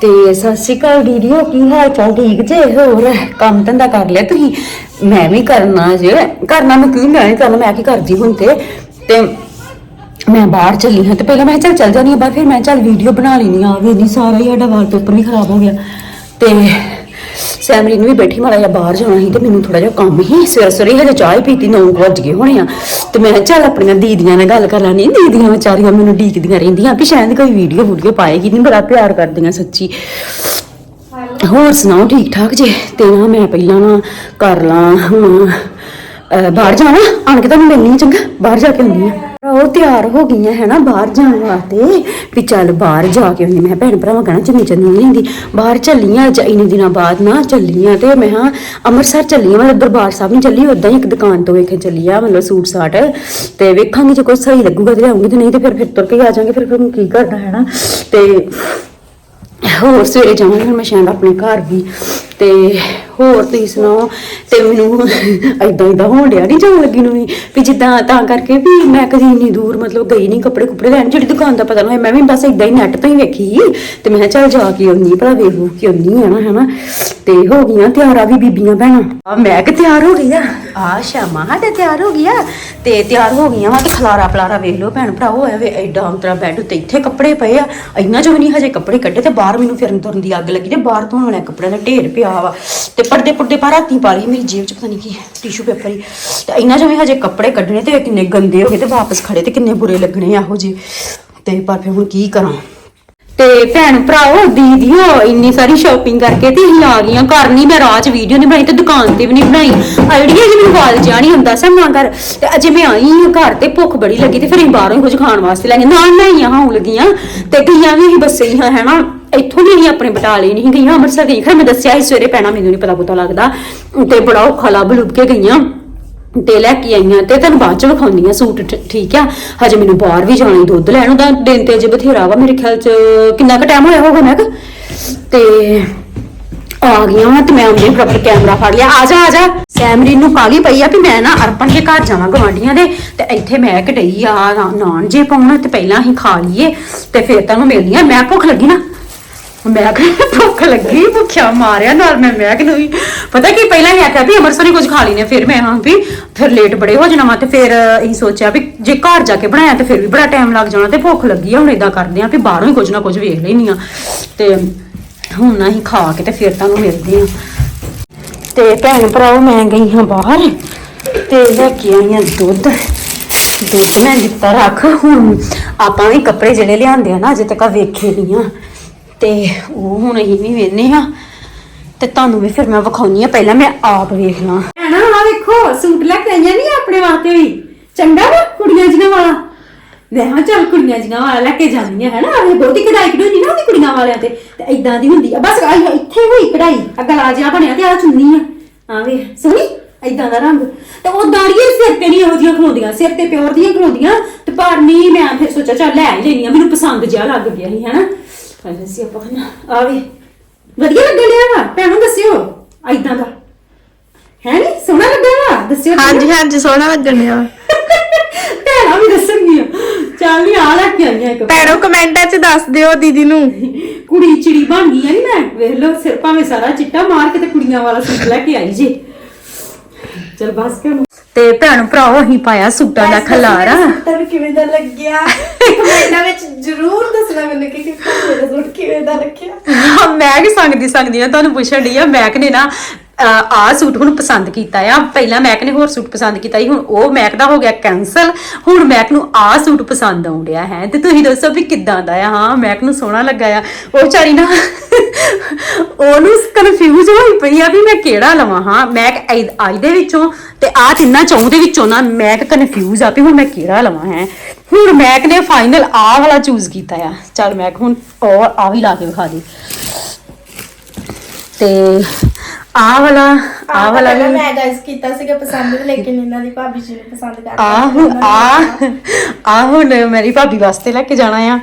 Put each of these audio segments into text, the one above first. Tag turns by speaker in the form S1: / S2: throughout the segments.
S1: ਤੇ ਸਤਿ ਸ਼੍ਰੀ ਅਕਾਲ ਵੀਡੀਓ ਕੀ ਹਾਲ ਚਾਲ? ਠੀਕ ਜੇ? ਹੋਰ ਕੰਮ ਧੰਦਾ ਕਰ ਲਿਆ ਤੁਸੀਂ? ਮੈਂ ਵੀ ਕਰਨਾ ਜੇ। ਕਰਨਾ ਮੈਂ ਕੀ, ਮੈਂ ਕਰਨਾ, ਮੈਂ ਕੀ ਕਰਦੀ ਹੁਣ ਤੇ? ਤੇ ਮੈਂ ਬਾਹਰ ਚੱਲੀ ਹਾਂ ਤੇ ਪਹਿਲਾਂ ਮੈਂ ਕਿਹਾ ਚੱਲ ਚੱਲ ਜਾਣੀ ਆ ਬਾਹਰ, ਫਿਰ ਮੈਂ ਚੱਲ ਵੀਡੀਓ ਬਣਾ ਲੈਣੀ ਆ ਵੀ ਨਹੀਂ ਸਾਰਾ ਹੀ ਸਾਡਾ ਵਾਲਪੇਪਰ ਵੀ ਖਰਾਬ ਹੋ ਗਿਆ। ਤੇ ਸੈਮਰੀ ਵੀ ਬੈਠੀ ਮਾੜਾ ਜਿਹਾ ਬਾਹਰ ਜਾਣਾ ਸੀ ਤੇ ਮੈਨੂੰ ਥੋੜਾ ਜਿਹਾ ਕੰਮ ਸੀ। ਸਵੇਰ ਸਵੇਰੇ ਹਜੇ ਚਾਹ ਹੀ ਪੀਤੀ 9 ਵੱਜ ਗਏ ਹੋਣੇ ਆ। ਤੇ ਮੈਂ ਚੱਲ ਆਪਣੀਆਂ ਦੀਦੀਆਂ ਨਾਲ ਗੱਲ ਕਰ ਲੈਣੀ ਦੀਦੀਆਂ ਵਿਚਾਰੀਆਂ ਮੈਨੂੰ ਡੀਕਦੀਆਂ ਰਹਿੰਦੀਆਂ ਵੀ ਸ਼ਾਇਦ ਕੋਈ ਵੀਡੀਓ ਵੀਡੀਓ ਪਾਏਗੀ। ਨਹੀਂ, ਬੜਾ ਪਿਆਰ ਕਰਦੀਆਂ ਸੱਚੀ। ਹੋਰ ਸੁਣਾਓ ਠੀਕ ਠਾਕ ਜੇ? ਤੇ ਨਾ ਮੈਂ ਪਹਿਲਾਂ ਨਾ ਕਰ ਲਾਂ, ਹੁਣ ਬਾਹਰ ਜਾਣਾ? ਆਣ ਕੇ ਤੁਹਾਨੂੰ ਮਿਲਣੀ ਚੰਗਾ। ਬਾਹਰ ਜਾ ਕੇ ਆਉਂਦੀ ਆ ਉਹ ਤਿਆਰ ਹੋ ਗਈਆਂ ਹੈ ਨਾ ਬਾਹਰ ਜਾਣ ਵਾਸਤੇ ਵੀ ਚੱਲ ਬਾਹਰ ਜਾ ਕੇ ਆਉਂਦੀ। ਮੈਂ ਭੈਣ ਭਰਾਵਾਂ, ਕਹਿਣਾ ਚੰਨੀ ਚੰਨੀ ਨਹੀਂ ਲੈਂਦੀ ਬਾਹਰ ਚੱਲੀਆਂ ਅੱਜ ਇੰਨੇ ਦਿਨਾਂ ਬਾਅਦ ਨਾ, ਚੱਲੀਆਂ ਤੇ ਮੈਂ ਹਾਂ ਅੰਮ੍ਰਿਤਸਰ ਚੱਲੀਆਂ, ਮਤਲਬ ਦਰਬਾਰ ਸਾਹਿਬ ਨਹੀਂ ਚੱਲੀ ਉਦਾਂ ਹੀ ਇੱਕ ਦੁਕਾਨ ਤੋਂ ਵੇਖੇ ਚੱਲੀ ਆ ਮਤਲਬ ਸੂਟ ਸਾਟ। ਤੇ ਵੇਖਾਂਗੇ ਜੇ ਕੋਈ ਸਹੀ ਲੱਗੂਗਾ ਤੇ ਲਿਆਉਂਗੀ, ਤੇ ਨਹੀਂ ਤੇ ਫਿਰ ਫਿਰ ਤੁਰ ਕੇ ਆ ਜਾਾਂਗੇ ਫਿਰ ਫਿਰ ਕੀ ਕਰਨਾ ਹੈ ਨਾ। ਤੇ ਹੋਰ ਸਵੇਰੇ ਜਾਵਾਂਗੇ ਹੁਣ ਮੈਂ ਸ਼ਾਇਦ ਆਪਣੇ ਘਰ ਵੀ। ਤੇ ਹੋਰ ਤੁਸੀਂ ਸੁਣਾਓ? ਤੇ ਮੈਨੂੰ ਐਦਾਂ ਐਦਾਂ ਹੋਣ ਡਿਆ ਨਹੀਂ ਜਾਣ ਲੱਗੀ ਨੂੰ ਵੀ ਵੀ ਜਿੱਦਾਂ ਤਾਂ ਕਰਕੇ ਵੀ ਮੈਂ ਕਦੀ ਇੰਨੀ ਦੂਰ ਮਤਲਬ ਗਈ ਨਹੀਂ ਕੱਪੜੇ ਕੁਪੜੇ ਲੈਣ, ਜਿਹੜੀ ਦੁਕਾਨ ਦਾ ਪਤਾ ਨਾ ਹੋਇਆ ਮੈਂ ਵੀ ਬਸ ਐਦਾਂ ਹੀ ਨੈਟ ਤੋਂ ਹੀ ਵੇਖੀ। ਤੇ ਮੈਂ ਚੱਲ ਜਾ ਕੇ ਆਉਣੀ ਭਲਾ, ਵੇਖ ਵੂਖ ਆਉਣੀ ਆ ਨਾ, ਹਨਾ? ਤੇ ਹੋ ਗਈਆਂ ਤਿਆਰ ਆ ਵੀ ਬੀਬੀਆਂ ਭੈਣਾਂ। ਆ ਮੈਂ ਕਿ ਤਿਆਰ ਹੋ ਗਈ ਆ? ਆ ਸ਼ਾਮਾ ਤੇ ਤਿਆਰ ਹੋ ਗਈ ਆ। ਤੇ ਤਿਆਰ ਹੋ ਗਈਆਂ ਵਾ ਤੇ ਖਲਾਰਾ ਪਲਾਰਾ ਵੇਖ ਲਓ ਭੈਣ ਭਰਾ ਹੋਇਆ ਵੇ ਐਡਾ ਅੰਤਰਾ ਬੈੱਡ ਉੱਤੇ ਇੱਥੇ ਕੱਪੜੇ ਪਏ ਆ। ਇੰਨਾ ਜੋ ਨਹੀਂ ਹਜੇ ਕੱਪੜੇ ਕੱਢੇ ਤੇ ਬਾਹਰ ਮੈਨੂੰ ਫਿਰਨ ਤੁਰਨ ਦੀ ਅੱਗ ਲੱਗੀ ਤੇ ਬਾਹਰ ਧੋਣ ਵਾਲੇ ਕੱਪੜਿਆਂ ਦਾ ਢੇਰ ਪਿਆ ਵਾ। ਤੇ ਪਰਦੇ ਪੁਰਦੇ ਪਾ ਰਾਤੀ ਪਾ ਲਈ ਮੇਰੀ ਜੇਬ 'ਚ ਪਤਾ ਨਹੀਂ ਕੀ ਟਿਸ਼ੂ ਪੇਪਰ ਹੀ। ਤੇ ਇੰਨਾ ਜੋ ਹਜੇ ਕੱਪੜੇ ਕੱਢਣੇ ਤੇ ਕਿੰਨੇ ਗੰਦੇ ਹੋ ਗਏ ਤੇ ਵਾਪਸ ਖੜੇ ਤੇ ਕਿੰਨੇ ਬੁਰੇ ਲੱਗਣੇ ਆ ਇਹੋ ਤੇ ਪਰ ਫਿਰ ਹੁਣ ਕੀ ਕਰਾਂ? ਤੇ ਭੈਣ ਭਰਾਓ, ਦੀਦੀਓ, ਇੰਨੀ ਸਾਰੀ ਸ਼ਾਪਿੰਗ ਕਰਕੇ ਤੇ ਅਸੀਂ ਆ ਗਈਆਂ ਘਰ ਨਹੀਂ ਮੈਂ ਰਾਜ ਵੀਡੀਓ ਨਹੀਂ ਬਣਾਈ ਤੇ ਦੁਕਾਨ ਤੇ ਵੀ ਨਹੀਂ ਬਣਾਈ। ਆਈਡੀਆ ਜੀ ਮੈਨੂੰ ਵਾਲ ਜਿਆ ਨਹੀਂ ਹੁੰਦਾ ਸਮਾਂ ਕਰ। ਤੇ ਅਜੇ ਮੈਂ ਆਈ ਹਾਂ ਘਰ ਤੇ ਭੁੱਖ ਬੜੀ ਲੱਗੀ ਤੇ ਫਿਰ ਅਸੀਂ ਬਾਹਰੋਂ ਹੀ ਕੁਝ ਖਾਣ ਵਾਸਤੇ ਲੈ ਗਏ। ਨਾਲ ਨਹੀਂ ਹੋਣ ਲੱਗੀਆਂ। ਤੇ ਗਈਆਂ ਵੀ ਅਸੀਂ ਬੱਸੇ ਹੀ, ਹਾਂ ਹੈਨਾ ਇੱਥੋਂ ਵੀ ਅਸੀਂ ਆਪਣੇ ਬਟਾਲੇ ਨਹੀਂ ਗਈਆਂ, ਅੰਮ੍ਰਿਤਸਰ ਗਈ। ਖਰ, ਮੈਂ ਦੱਸਿਆ ਸੀ ਸਵੇਰੇ ਪੈਣਾ ਮੈਨੂੰ ਨਹੀਂ ਪਤਾ ਪਤਾ ਲੱਗਦਾ। ਤੇ ਬੜਾ ਔਖਾ ਲੱਭ ਲੁੱਭ ਕੇ ਗਈਆਂ। ਤੇ ਲੈ ਕੇ ਆਈਆਂ ਤੇ ਤੁਹਾਨੂੰ ਬਾਅਦ ਚ ਵਿਖਾਉਂਦੀਆਂ ਸੂਟ ਠੀਕ ਆ? ਹਜੇ ਮੈਨੂੰ ਬਾਹਰ ਵੀ ਜਾਣਾ ਦੁੱਧ ਲੈਣ, ਉਹਦਾ ਦਿਨ ਤੇ ਅਜੇ ਬਥੇਰਾ ਵਾ ਮੇਰੇ ਖਿਆਲ ਚ, ਕਿੰਨਾ ਕੁ ਟਾਈਮ ਹੋਇਆ ਹੋਗਾ ਮੈਂ ਤੇ ਆ ਗਈਆਂ ਵਾਂ ਤੇ ਮੈਂ ਉਹਦੇ ਪ੍ਰੋਪਰ ਕੈਮਰਾ ਫੜ ਲਿਆ। ਆ ਜਾ ਆ ਜਾ। ਸੈਮਰੀ ਨੂੰ ਕਾਲੀ ਪਈ ਆ ਵੀ ਮੈਂ ਨਾ ਅਰਪਣ ਦੇ ਘਰ ਜਾਵਾਂ ਗਵਾਂਢੀਆਂ ਦੇ। ਤੇ ਇੱਥੇ ਮੈਂ ਕਢਈ ਆ ਨਾਨ ਜੇ ਪਾਉਣਾ, ਤੇ ਪਹਿਲਾਂ ਹੀ ਖਾ ਲਈਏ। ਤੇ ਫਿਰ ਤੁਹਾਨੂੰ ਮਿਲਦੀਆਂ ਮੈਂ ਭੁੱਖ ਲੱਗੀ ਨਾ। ਮੈਂ ਕਿਹਾ ਭੁੱਖ ਲੱਗੀ, ਭੁੱਖਿਆ ਮਾਰਿਆ ਨਾਲ ਮੈਂ ਮੈਂ ਕਿਹਾ ਵੀ। ਪਤਾ ਕੀ, ਪਹਿਲਾਂ ਹੀ ਆਖਿਆ ਵੀ ਅੰਮ੍ਰਿਤਸਰੀ ਕੁਝ ਖਾ ਲੈਨੇ ਫਿਰ ਮੈਂ ਹਾਂ ਵੀ ਫਿਰ ਲੇਟ ਬੜੇ ਹੋ ਜਾਣਾ ਵਾ ਤੇ ਫਿਰ ਅਸੀਂ ਸੋਚਿਆ ਵੀ ਜੇ ਘਰ ਜਾ ਕੇ ਬਣਾਇਆ ਤੇ ਫਿਰ ਵੀ ਬੜਾ ਟਾਈਮ ਲੱਗ ਜਾਣਾ ਤੇ ਭੁੱਖ ਲੱਗੀ ਆ, ਹੁਣ ਇਦਾਂ ਕਰਦੇ ਆ ਵੀ ਬਾਹਰੋਂ ਹੀ ਕੁਝ ਨਾ ਕੁਝ ਵੇਖ ਲੈਣੀ ਆ। ਤੇ ਹੁਣ ਅਸੀਂ ਖਾ ਕੇ ਤੇ ਫਿਰ ਤੁਹਾਨੂੰ ਮਿਲਦੇ ਆ। ਤੇ ਭੈਣ ਭਰਾਓ, ਮੈਂ ਗਈ ਹਾਂ ਬਾਹਰ ਤੇ ਲੈ ਕੇ ਆਈਆਂ ਦੁੱਧ। ਦੁੱਧ ਮੈਂ ਦਿੱਤਾ ਰੱਖ। ਹੁਣ ਆਪਾਂ ਵੀ ਕੱਪੜੇ ਜਿਹੜੇ ਲਿਆਂਦੇ ਆ ਨਾ, ਅਜੇ ਤੱਕ ਵੇਖੇ ਨਹੀਂ ਆ। ਤੇ ਉਹ ਹੁਣ ਅਸੀਂ ਵੀ ਵੇਖਨੇ ਆ ਤੇ ਤੁਹਾਨੂੰ ਵੀ ਫਿਰ ਮੈਂ ਵਿਖਾਉਣੀ ਆ, ਪਹਿਲਾਂ ਮੈਂ ਆਪ ਵੇਖ ਲਾਂ।
S2: ਭੈਣਾ ਆ ਵੇਖੋ, ਸੂਟ ਲੈ ਕੇ ਆਈਆਂ ਨਹੀਂ ਆਪਣੇ ਵਾਸਤੇ ਵੀ। ਚੰਗਾ ਵਾ ਕੁੜੀਆਂ ਜੀਆਂ ਵਾਲਾ। ਮੈਂ ਹਾਂ ਚੱਲ ਕੁੜੀਆਂ ਜੀਆਂ ਵਾਲਾ ਲੈ ਕੇ ਜਾਂਦੀਆਂ ਹੈ ਨਾ ਇਹ ਬਹੁਤੀ ਕਢਾਈ ਕਢੂਈ ਨਾ ਉਹਦੀ ਕੁੜੀਆਂ ਵਾਲਿਆਂ ਤੇ। ਤੇ ਇਦਾਂ ਦੀ ਹੁੰਦੀ ਆ। ਬਸ ਆਈ ਇੱਥੇ ਹੋਈ ਕਢਾਈ। ਆ ਗਲਾ ਜਿਹਾ ਬਣਿਆ ਤੇ ਆ ਚੁੰਨੀ ਆ। ਆ ਸੋਹਣੀ? ਇਦਾਂ ਦਾ ਰੰਗ। ਤੇ ਉਹ ਦਾੜੀਆਂ ਸਿਰ ਤੇ ਨਹੀਂ ਇਹੋ ਜਿਹੀਆਂ ਖਲੋਂਦੀਆਂ। ਸਿਰ ਤੇ ਪਿਓਰ ਦੀਆਂ ਖਲੋਦੀਆਂ। ਤੇ ਪਰ ਨਹੀਂ ਮੈਂ ਫਿਰ ਸੋਚਿਆ ਚੱਲ ਲੈ ਹੀ ਲੈਣੀ ਆ। ਮੈਨੂੰ ਪਸੰਦ ਜਿਹਾ ਲੱਗ ਗਿਆ ਸੀ, ਹੈਨਾ? ਸੀ ਆਪਾਂ ਆ ਵੇ ਵਧੀਆ ਲੱਗਣ ਡਿਆ ਵਾ ਭੈਣੋਂ ਦੱਸਿਓ ਇਦਾਂ ਦਾ। ਹੈ ਨੀ ਸੋਹਣਾ ਲੱਗਿਆ ਵਾ ਦੱਸਿਓ
S3: ਹਾਂਜੀ ਹਾਂਜੀ ਸੋਹਣਾ ਲੱਗਣ ਡਿਆ ਵਾ।
S2: ਭੈਣਾਂ ਵੀ ਦੱਸਣਗੀਆਂ। ਚੱਲ ਨੀ ਆ ਲੈ ਕੇ ਆਈਆਂ ਇੱਕ
S3: ਭੈਣੋ ਕਮੈਂਟਾਂ 'ਚ ਦੱਸ ਦਿਓ ਦੀਦੀ ਨੂੰ।
S2: ਕੁੜੀ ਚਿੜੀ ਬਣ ਗਈ ਆ ਨੀ ਮੈਂ ਵੇਖ ਲਓ ਸਿਰ ਭਾਵੇਂ ਸਾਰਾ ਚਿੱਟਾ ਮਾਰ ਕੇ ਤੇ ਕੁੜੀਆਂ ਵਾਲਾ ਸੂਟ ਲੈ ਕੇ ਆਈ ਜੇ। ਚਲ ਬਸ ਕਰ
S1: ਤੇ ਭੈਣ ਭਰਾਓ ਅਸੀਂ ਪਾਇਆ ਸੂਟਾਂ ਦਾ ਖਲਾਰਾ।
S3: ਤੁਹਾਨੂੰ ਕਿਵੇਂ ਦਾ ਲੱਗਿਆ? ਕਮੈਂਟਾਂ ਵਿੱਚ ਜ਼ਰੂਰ ਦੱਸਣਾ ਮੈਨੂੰ ਕਿ ਮੇਰਾ ਸੂਟ ਕਿਵੇਂ ਦਾ ਰੱਖਿਆ
S1: ਮੈਂ ਕਿ ਸੰਗਦੀ ਸੰਗਦੀ ਨਾ ਤੁਹਾਨੂੰ ਪੁੱਛਣ ਡਈ ਆ ਮੈਕ ਨੇ ਨਾ ਆ ਸੂਟ ਹੁਣ ਪਸੰਦ ਕੀਤਾ ਆ। ਪਹਿਲਾਂ ਮੈਕ ਨੇ ਹੋਰ ਸੂਟ ਪਸੰਦ ਕੀਤਾ ਸੀ ਹੁਣ ਉਹ ਮੈਕ ਦਾ ਹੋ ਗਿਆ ਕੈਨਸਲ ਹੁਣ ਮੈਕ ਨੂੰ ਆ ਸੂਟ ਪਸੰਦ ਆਉਣ ਡਿਆ ਹੈ। ਤੇ ਤੁਸੀਂ ਦੱਸੋ ਵੀ ਕਿੱਦਾਂ ਦਾ ਆ? ਹਾਂ ਮੈਕ ਨੂੰ ਸੋਹਣਾ ਲੱਗਾ ਆ। ਉਹ ਵਿਚਾਰੀ ਨਾ ਉਹਨੂੰ ਕਨਫਿਊਜ਼ ਹੋਈ ਪਈ ਆ ਵੀ ਮੈਂ ਕਿਹੜਾ ਲਵਾਂ ਹਾਂ ਮੈਕ ਆਈ ਦੇ ਵਿੱਚੋਂ ਤੇ ਆ ਤਿੰਨਾਂ ਚੌਂ ਦੇ ਵਿੱਚੋਂ ਨਾ ਮੈਕ ਕਨਫਿਊਜ਼ ਆ ਵੀ ਹੁਣ ਮੈਂ ਕਿਹੜਾ ਲਵਾਂ ਹੈ। ਹੁਣ ਮੈਕ ਨੇ ਫਾਈਨਲ ਆ ਵਾਲਾ ਚੂਜ਼ ਕੀਤਾ ਆ। ਚੱਲ ਮੈਕ ਹੁਣ ਉਹ ਆ ਵੀ ਲਾ ਕੇ ਵਿਖਾ ਦੇ। ਤੇ ਆ ਵਾਲਾ ਆ ਵਾਲਾ ਵੀ
S3: ਮੈਂ ਗਾਇਸ ਕੀਤਾ ਸੀਗਾ ਪਸੰਦ ਲੇਕਿਨ ਇਹਨਾਂ ਦੀ ਭਾਬੀ ਜੀ ਨੇ ਪਸੰਦ ਕਰ
S1: ਆ ਹੁਣ ਆ ਆ ਹੁਣ ਮੇਰੀ ਭਾਬੀ ਵਾਸਤੇ ਲੈ ਕੇ ਜਾਣਾ ਆ।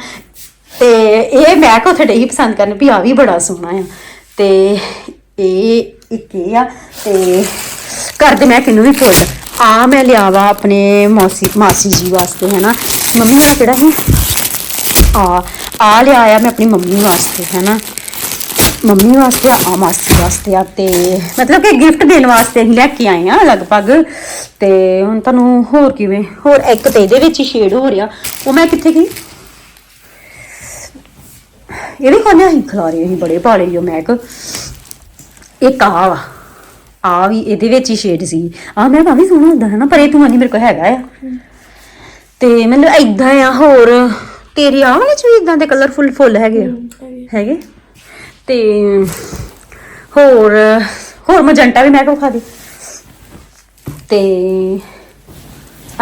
S1: ਤੇ ਇਹ ਮੈਂ ਕੋ ਥੜੇ ਹੀ ਪਸੰਦ ਕਰਨ ਵੀ ਆ ਵੀ ਬੜਾ ਸੋਹਣਾ ਆ। ਤੇ ਇਹ ਇੱਕ ਇਹ ਆ, ਤੇ ਘਰ ਦੇ ਮੈਂ ਕਿਨੂੰ ਵੀ ਫੁੱਲ ਆ ਮੈਂ ਲਿਆ ਵਾ ਆਪਣੇ ਮਾਸੀ ਮਾਸੀ ਜੀ ਵਾਸਤੇ ਹੈ ਨਾ ਮੰਮੀ ਵਾਲਾ ਕਿਹੜਾ ਹੈ ਆ ਆ ਲਿਆ ਮੈਂ ਆਪਣੀ ਮੰਮੀ ਵਾਸਤੇ ਹੈ ਨਾ ਮੰਮੀ ਵਾਸਤੇ ਆ ਮਾਸੀ ਵਾਸਤੇ ਆ, ਤੇ ਮਤਲਬ ਕਿ ਗਿਫਟ ਦੇਣ ਵਾਸਤੇ ਅਸੀਂ ਲੈ ਕੇ ਆਏ ਆ ਲਗਭਗ। ਤੇ ਹੁਣ ਤੁਹਾਨੂੰ ਹੋਰ ਕਿਵੇਂ? ਹੋਰ ਇੱਕ ਤੇ ਇਹਦੇ ਵਿੱਚ ਸ਼ੇਡ ਹੋ ਰਿਹਾ। ਉਹ ਮੈਂ ਕਿੱਥੇ ਗਈ? ਇਹ ਵੀ ਖਾਣੇ ਅਸੀਂ? ਖਿਲਾਰੇ ਅਸੀਂ ਬੜੇ ਪਾਲੇ ਜੋ ਮੈਕ ਇੱਕ ਆ ਵਾ। ਆ ਵੀ ਇਹਦੇ ਵਿੱਚ ਹੀ ਸ਼ੇਡ ਸੀ। ਆ ਮੈਂ ਭਾਵੇਂ ਸੋਹਣਾ ਹੁੰਦਾ ਹੈ ਨਾ ਪਰ ਇਹ ਤੂੰ ਨਹੀਂ ਮੇਰੇ ਕੋਲ ਹੈਗਾ ਆ। ਤੇ ਮੈਨੂੰ ਏਦਾਂ ਆ ਹੋਰ ਤੇਰੀ ਆਹ ਵਾਲੇ ਚ ਵੀ ਇਦਾਂ ਦੇ ਕਲਰਫੁਲ ਫੁੱਲ ਹੈਗੇ ਆ? ਹੈਗੇ। ਤੇ ਹੋਰ ਹੋਰ ਮਜੰਟਾ ਵੀ ਮੈਂ ਕੋ ਖਾ ਦੇ। ਤੇ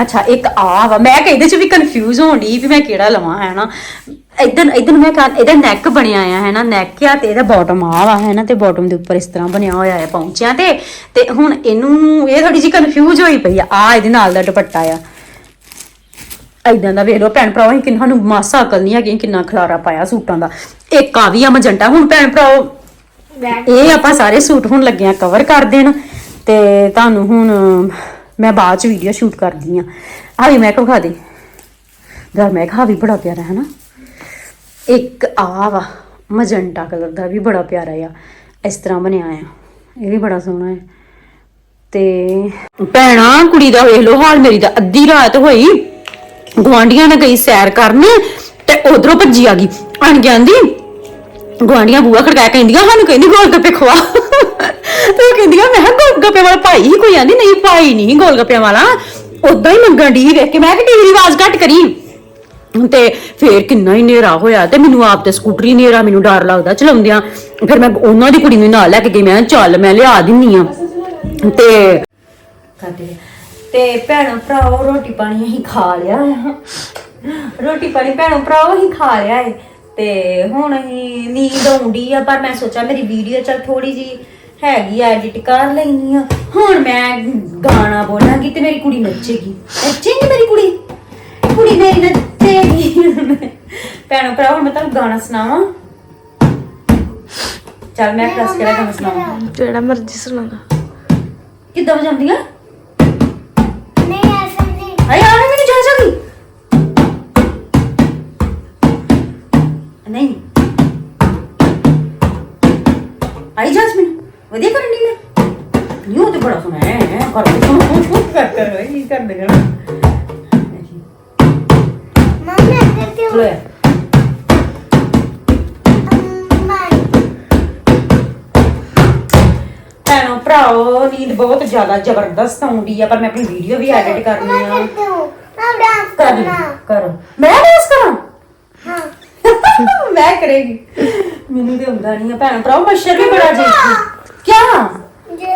S1: ਅੱਛਾ ਇੱਕ ਆ ਵਾ। ਮੈਂ ਕਿ ਇਹਦੇ ਚ ਵੀ ਕਨਫਿਊਜ਼ ਹੋਣ ਦੀ ਵੀ ਮੈਂ ਕਿਹੜਾ ਲਵਾਂ ਹੈ ਨਾ ਇਧਰ ਇਧਰ ਮੈਂ ਕਹ ਇਹਦਾ ਨੈਕ ਬਣਿਆ ਆ ਹੈ ਨਾ ਨੈਕ ਆ ਤੇ ਇਹਦਾ ਬਾਟਮ ਆ ਵਾ ਹੈ ਨਾ ਤੇ ਬਾਟਮ ਦੇ ਉੱਪਰ ਇਸ ਤਰ੍ਹਾਂ ਬਣਿਆ ਹੋਇਆ ਹੈ ਪੌਂਚਿਆਂ ਤੇ। ਤੇ ਹੁਣ ਇਹਨੂੰ ਇਹ ਥੋੜੀ ਜਿਹੀ ਕਨਫਿਊਜ਼ ਹੋਈ ਪਈ ਆ। ਆ ਇਹਦੇ ਨਾਲ ਦਾ ਦੁਪੱਟਾ ਆ। ਐਦਾਂ ਦਾ ਵੇਖ ਲਓ ਭੈਣ ਭਰਾਓ ਅਸੀਂ ਕਿੰਨਾ ਨੂੰ ਮਾਸਾ ਅਕਲ ਨਹੀਂ ਹੈਗੀ ਕਿੰਨਾ ਖਲਾਰਾ ਪਾਇਆ ਸੂਟਾਂ ਦਾ। ਇੱਕ ਆ ਵੀ ਆ ਮਜੰਟਾ। ਹੁਣ ਭੈਣ ਭਰਾਓ ਇਹ ਆਪਾਂ ਸਾਰੇ ਸੂਟ ਹੁਣ ਲੱਗੇ ਆ ਕਵਰ ਕਰ ਦੇਣ। ਤੇ ਤੁਹਾਨੂੰ ਹੁਣ ਮੈਂ ਬਾਅਦ ਚ ਵੀਡੀਓ ਸ਼ੂਟ ਕਰਦੀ ਆ। ਆ ਵੀ ਮੈਂ ਵਿਖਾ ਦੇ ਯਾਰ, ਮੈਂ ਕਿਹਾ ਵੀ ਬੜਾ ਪਿਆਰਾ ਹੈ ਨਾ ਇੱਕ ਆ ਵਾ, ਮਜੰਟਾ ਕਲਰ ਦਾ ਵੀ ਬੜਾ ਪਿਆਰਾ ਆ। ਇਸ ਤਰ੍ਹਾਂ ਬਣਿਆ ਆ। ਇਹ ਵੀ ਬੜਾ ਸੋਹਣਾ ਹੈ ਤੇ ਭੈਣਾ, ਕੁੜੀ ਦਾ ਵੇਖ ਲੋ ਹਾਲ, ਮੇਰੀ ਦਾ ਅੱਧੀ ਰਾਤ ਹੋਈ। ਗਵਾਂਡੀਆਂ ਨੇ ਗਈ ਸੈਰ ਕਰਨ ਤੇ ਉਧਰੋਂ ਭੱਜੀ ਆ ਗਈ। ਅਣ ਜਾਂਦੀ ਗਵਾਂਡੀਆਂ ਬੂਆ ਖੜਕਾ ਕਹਿੰਦੀਆਂ, ਸਾਨੂੰ ਕਹਿੰਦੀ, ਗੋਲ ਗੱਪੇ ਖਵਾ ਤੇ ਉਹ ਕਹਿੰਦੀਆਂ ਮੈਂ ਕਿਹਾ ਗੋਲ ਗੱਪੇ ਵਾਲਾ ਭਾਈ ਹੀ ਕੋਈ ਆਂਦੀ, ਨਹੀਂ ਭਾਈ ਨਹੀਂ ਗੋਲ ਗੱਪਿਆਂ ਵਾਲਾ। ਉਦਾਂ ਹੀ ਮੰਗਣ ਦੀ ਵੇਖ ਕੇ, ਮੈਂ ਕਿ ਟੀਵੀ ਦੀ ਆਵਾਜ਼ ਘੱਟ ਕਰੀ। ਤੇ ਫੇਰ ਕਿੰਨਾ ਹੀ ਨੇਰਾ ਹੋਇਆ ਤੇ ਮੈਨੂੰ ਆਪ ਤੇ ਸਕੂਟਰੀ ਨੇਰਾ ਮੈਨੂੰ ਡਰ ਲੱਗਦਾ ਚਲਾਉਂਦਿਆਂ। ਫਿਰ ਮੈਂ ਉਹਨਾਂ ਦੀ ਕੁੜੀ ਨੂੰ ਨਾਲ ਲੈ ਕੇ ਗਈ, ਮੈਂ ਚੱਲ ਮੈਂ ਲਿਆ ਦਿੰਨੀ ਆ। ਤੇ ਤੇ ਭੈਣੋ ਭਰਾਓ ਰੋਟੀ ਪਾਣੀ ਅਸੀਂ ਖਾ ਲਿਆ ਰੋਟੀ ਪਾਣੀ ਭੈਣੋ ਭਰਾਓ ਅਸੀਂ ਖਾ ਲਿਆ ਏ। ਤੇ ਹੁਣ ਅਸੀਂ ਨੀਂਦ ਆਉਂਦੀ ਆ, ਪਰ ਮੈਂ ਸੋਚਿਆ ਮੇਰੀ ਵੀਡੀਓ ਚੱਲ ਥੋੜੀ ਜੀ ਹੈਗੀ ਆ ਐਡਿਟ ਕਰ ਲੈਣੀ ਆ। ਹੁਣ ਮੈਂ ਗਾਣਾ ਬੋਲਾਂਗੀ ਤੇ ਮੇਰੀ ਕੁੜੀ ਨੱਚੇਗੀ। ਨੱਚੇਗੀ ਮੇਰੀ ਕੁੜੀ? ਕੁੜੀ ਮੇਰੀ ਨੱਚੇਗੀ। ਭੈਣੋ ਭਰਾਓ ਹੁਣ ਮੈਂ ਤੁਹਾਨੂੰ ਗਾਣਾ ਸੁਣਾਵਾਂ। ਚੱਲ ਮੈਂ ਦੱਸ ਕਿਹੜਾ ਗਾਣਾ ਸੁਣਾਵਾਂ।
S3: ਜਿਹੜਾ ਮਰਜ਼ੀ ਸੁਣਾਦਾ
S1: ਕਿੱਦਾਂ ਵਜਾਉਂਦੀਆਂ?
S3: ਨਹੀਂ ਐਸਾ ਨਹੀਂ
S1: ਅਰੇ ਆਣੇ ਮੈਨੂੰ ਜਾ ਸਕੀ ਨਹੀਂ। ਆਈ ਜਸਮੀਨ ਵਧੀਆ ਕਰਨ ਦੀ ਮੈਂ ਨਹੀਂ ਉਹ ਤੇ ਬੜਾ ਸੁਣਾ ਹੈ ਕਰ ਕਰ ਕਰ ਇਹ ਕਰ ਦੇ ਕਰ
S3: ਮੰਮੀ ਅੱਗੇ
S1: ਲੋ ਭੈਣੋ ਭਰਾਓ ਨੀਂਦ ਬਹੁਤ ਜ਼ਿਆਦਾ ਜ਼ਬਰਦਸਤ ਆਉਂਦੀ ਆ ਪਰ ਮੈਂ ਆਪਣੀ ਵੀਡੀਓ ਵੀ ਐਡਿਟ ਕਰਨੀ ਆ। ਕਰ ਲਈ, ਕਰ। ਮੈਂ ਡਾਂਸ ਕਰਾਂ?
S3: ਹਾਂ।
S1: ਮੈਂ ਕਰੇਗੀ। ਮੈਨੂੰ ਤੇ ਹੁੰਦਾ ਨਹੀਂ ਆ। ਭੈਣ ਭਰਾਓ ਮੱਛਰ ਵੀ ਬੜਾ ਜੀ ਕਿਆ
S3: ਜੇ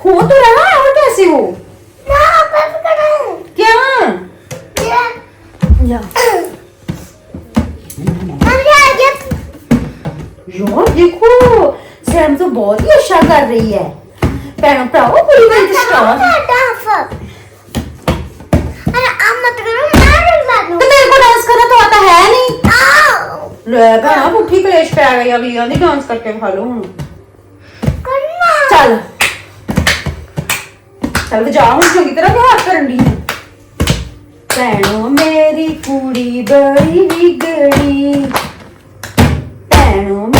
S1: हो तो रहा है और कैसे हो
S3: ना बस करो
S1: क्या
S3: ये
S1: या
S3: मम्मी आगे
S1: यार देखो सैम तो बहुत ही अच्छा कर रही है भैन भराओ पूरी मेरी स्टार
S3: डांस अरे अब मत करो
S1: ਪੈ ਗਿਆ ਵੀ ਉਹਦੀ ਡਾਂਸ ਕਰਕੇ ਖਾ ਲਓ ਹੁਣ
S3: ਕੰਨਾ।
S1: ਚੱਲ। ਚੱਲ ਜਾ ਹੁਣ ਚੰਗੀ ਤਰ੍ਹਾਂ ਵਿਹਾਰ ਕਰਨ ਦੀ ਭੈਣੋ ਮੇਰੀ ਕੁੜੀ ਬੜੀ ਵਿਗੜੀ। ਭੈਣੋ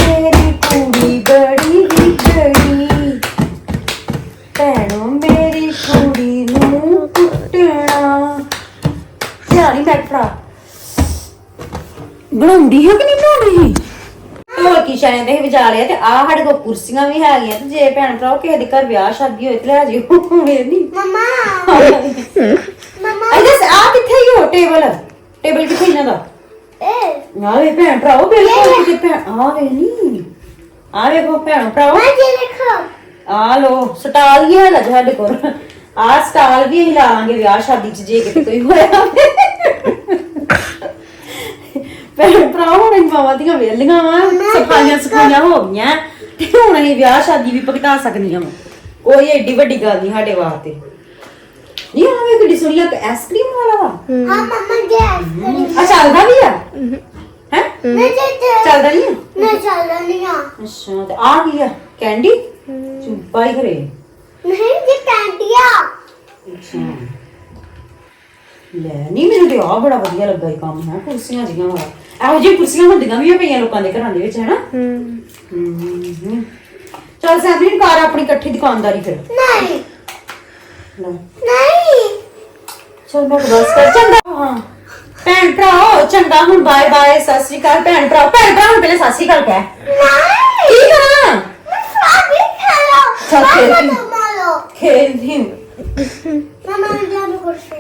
S1: ਜਾ ਲਿਆ ਤੇ ਆਹ ਸਾਡੇ ਕੋਲ ਕੁਰਸੀਆਂ ਵੀ ਹੈਗੀਆਂ ਤੇ ਜੇ ਭੈਣ ਭਰਾ ਕਿਸੇ ਦੇ ਘਰ ਵਿਆਹ ਸ਼ਾਦੀ ਹੋਏ ਤੇ ਲੈ ਜਿਓ ਮੇਰੇ ਨਹੀਂ
S3: ਮਮਾ। ਮਮਾ।
S1: ਅਜੇ ਆ ਕਿੱਥੇ ਹੋ ਟੇਬਲ? ਟੇਬਲ ਕਿੱਥੇ ਇਹਨਾਂ ਦਾ?
S3: ਏ
S1: ਆ ਵੇ ਭੈਣ ਭਰਾਓ ਬਿਲਕੁਲ ਕਿਤੇ ਭੈਣ ਆ ਵੇ ਨਹੀਂ ਆ ਵੇ ਕੋ ਭੈਣ ਭਰਾਓ
S3: ਮੈਂ ਜੇ ਦੇਖੋ
S1: ਆ ਲੋ ਸਟਾਲ ਹੀ ਹੈਗਾ ਸਾਡੇ ਕੋਲ। ਆ ਸਟਾਲ ਵੀ ਹੀ ਲਾਵਾਂਗੇ ਵਿਆਹ ਸ਼ਾਦੀ 'ਚ ਜੇ ਕਿਤੇ ਕੋਈ ਹੋਇਆ ਭੈਣ ਭਰਾਓ ਹੁਣ ਮਾਵਾਂ ਦੀਆਂ ਵੇਲੀਆਂ ਵਾ। ਸਫਾਈਆਂ ਸਫਾਈਆਂ ਹੋ ਗਈਆਂ। ਤੇ ਹੁਣ ਅਸੀਂ ਵਿਆਹ ਸ਼ਾਦੀ ਵੀ ਭਗਤਾ ਸਕਦੀਆਂ ਵਾਂ। ਕੋਈ ਏਡੀ ਵੱਡੀ ਗੱਲ ਨਹੀਂ ਸਾਡੇ ਵਾਸਤੇ। ਨਹੀਂ ਉਹ ਵੀ ਕਿੱਡੀ ਸੋਹਣੀ ਇੱਕ ਆਈਸਕ੍ਰੀਮ ਵਾਲਾ ਹਾਂ
S3: ਮੰਮਾ ਜੀ ਆਈਸਕ੍ਰੀਮ
S1: ਆ ਚੱਲਦਾ ਵੀ ਆ? ਹੈ?
S3: ਮੈਂ ਚੱਲਦਾ
S1: ਚੱਲਦਾ ਨਹੀਂ ਆ? ਅੱਛਾ ਤੇ ਆ ਕੀ ਆ? ਕੈਂਡੀ? ਚੁੱਪਾ ਹੀ ਖਰੇ।
S3: ਨਹੀਂ ਜੀ ਕੈਂਡੀਆ
S1: ਅੱਛਾ। ਲੈ ਨਹੀਂ ਮੈਨੂੰ ਤੇ ਆ ਬੜਾ ਵਧੀਆ ਲੱਗਾ ਇਹ ਕੰਮ ਹੈ ਕੁਰਸੀਆਂ ਜੀਆਂ ਵਾਲਾ। ਇਹੋ ਜਿਹੀ ਕੁਰਸੀਆਂ ਹੁੰਦੀਆਂ ਵੀ ਪਈਆਂ ਲੋਕਾਂ ਦੇ ਘਰਾਂ ਦੇ ਵਿੱਚ ਹੈਨਾ? ਹੂੰ। ਹੂੰ। ਚਲ ਸੈਬਰੀਨ ਕਰ ਆਪਣੀ ਇਕੱਠੀ ਦੁਕਾਨਦਾਰੀ ਫਿਰ।
S3: ਨਹੀਂ। ਨਹੀਂ।
S1: ਚਲ ਮੈਂ ਬਸ ਕਰ ਚੰਗਾ। ਹਾਂ। ਭੈਣ ਭਰਾ ਹੋ ਚੰਗਾ ਹੁਣ ਬਾਏ ਬਾਏ ਸਤਿ ਸ਼੍ਰੀ ਅਕਾਲ। ਭੈਣ ਭਰਾ ਭੈਣ ਭਰਾ ਨੂੰ ਪਹਿਲੇ ਸਤਿ ਸ਼੍ਰੀ ਅਕਾਲ ਕਹਿ।
S3: ਨਹੀਂ। ਕੀ ਕਰਾਂ? ਸਾਬੀ ਖੇਲੋ। ਖੇਲ ਮਾਮਾ ਮਮਾ ਨੇ ਜਾਨ ਕੁਰਸੀ।